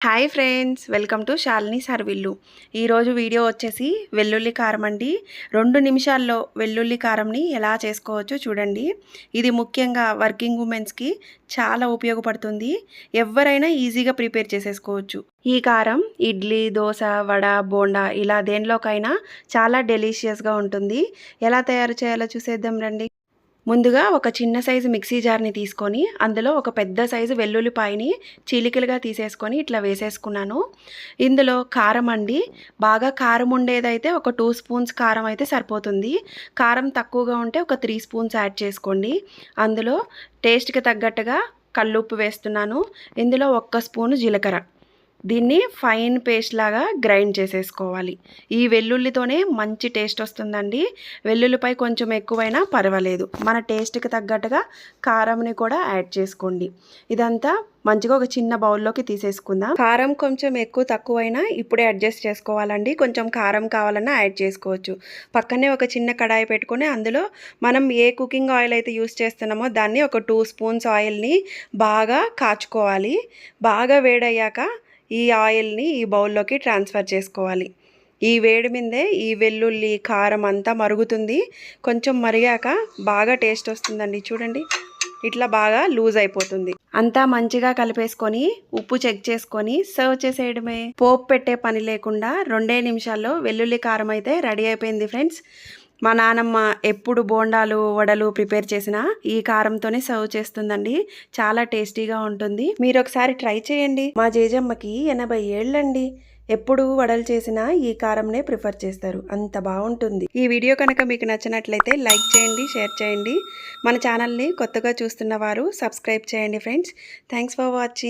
Hi friends welcome to Shalini సర్విల్లు. ఈరోజు video వచ్చేసి వెల్లుల్లి కారం అండి. రెండు నిమిషాల్లో వెల్లుల్లి కారంని ఎలా చేసుకోవచ్చో చూడండి. ఇది ముఖ్యంగా వర్కింగ్ ఉమెన్స్కి చాలా ఉపయోగపడుతుంది. ఎవరైనా ఈజీగా ప్రిపేర్ చేసేసుకోవచ్చు. ఈ కారం ఇడ్లీ దోశ వడ బోండా ఇలా దేనిలోకైనా చాలా డెలీషియస్గా ఉంటుంది. ఎలా తయారు చేయాలో చూసేద్దాం రండి. ముందుగా ఒక చిన్న సైజు మిక్సీ జార్ని తీసుకొని అందులో ఒక పెద్ద సైజు వెల్లుల్లిపాయని చీలికలుగా తీసేసుకొని ఇట్లా వేసేసుకున్నాను. ఇందులో కారం అండి. బాగా కారం ఉండేదైతే ఒక టూ స్పూన్స్ కారం అయితే సరిపోతుంది. కారం తక్కువగా ఉంటే ఒక త్రీ స్పూన్స్ యాడ్ చేసుకోండి. అందులో టేస్ట్కి తగ్గట్టుగా కల్లుప్పు వేస్తున్నాను. ఇందులో ఒక్క స్పూను జీలకర్ర. దీన్ని ఫైన్ పేస్ట్ లాగా గ్రైండ్ చేసేసుకోవాలి. ఈ వెల్లుల్లితోనే మంచి టేస్ట్ వస్తుందండి. వెల్లుల్లిపై కొంచెం ఎక్కువైనా పర్వాలేదు. మన టేస్ట్కి తగ్గట్టుగా కారంని కూడా యాడ్ చేసుకోండి. ఇదంతా మంచిగా ఒక చిన్న బౌల్లోకి తీసేసుకుందాం. కారం కొంచెం ఎక్కువ తక్కువైనా ఇప్పుడే అడ్జస్ట్ చేసుకోవాలండి. కొంచెం కారం కావాలన్నా యాడ్ చేసుకోవచ్చు. పక్కనే ఒక చిన్న కడాయి పెట్టుకొని అందులో మనం ఏ కుకింగ్ ఆయిల్ అయితే యూస్ చేస్తున్నామో దాన్ని ఒక టూ స్పూన్స్ ఆయిల్ని బాగా కాచుకోవాలి. బాగా వేడయ్యాక ఈ ఆయిల్ని ఈ బౌల్లోకి ట్రాన్స్ఫర్ చేసుకోవాలి. ఈ వేడి మీదే ఈ వెల్లుల్లి కారం అంతా మరుగుతుంది. కొంచెం మరిగాక బాగా టేస్ట్ వస్తుందండి. చూడండి ఇట్లా బాగా లూజ్ అయిపోతుంది. అంతా మంచిగా కలిపేసుకొని ఉప్పు చెక్ చేసుకొని సర్వ్ చేసేయడమే. పోపు పెట్టే పని లేకుండా రెండే నిమిషాల్లో వెల్లుల్లి కారం అయితే రెడీ అయిపోయింది ఫ్రెండ్స్. మా నానమ్మ ఎప్పుడు బోండాలు వడలు ప్రిపేర్ చేసినా ఈ కారంతోనే సర్వ్ చేస్తుందండి. చాలా టేస్టీగా ఉంటుంది. మీరు ఒకసారి ట్రై చేయండి. మా జేజమ్మకి ఎనభై ఏళ్ళండి. ఎప్పుడు వడలు చేసినా ఈ కారంనే ప్రిఫర్ చేస్తారు. అంత బాగుంటుంది. ఈ వీడియో కనుక మీకు నచ్చినట్లయితే లైక్ చేయండి షేర్ చేయండి. మన ఛానల్ని కొత్తగా చూస్తున్న వారు సబ్స్క్రైబ్ చేయండి ఫ్రెండ్స్. Thanks for watching.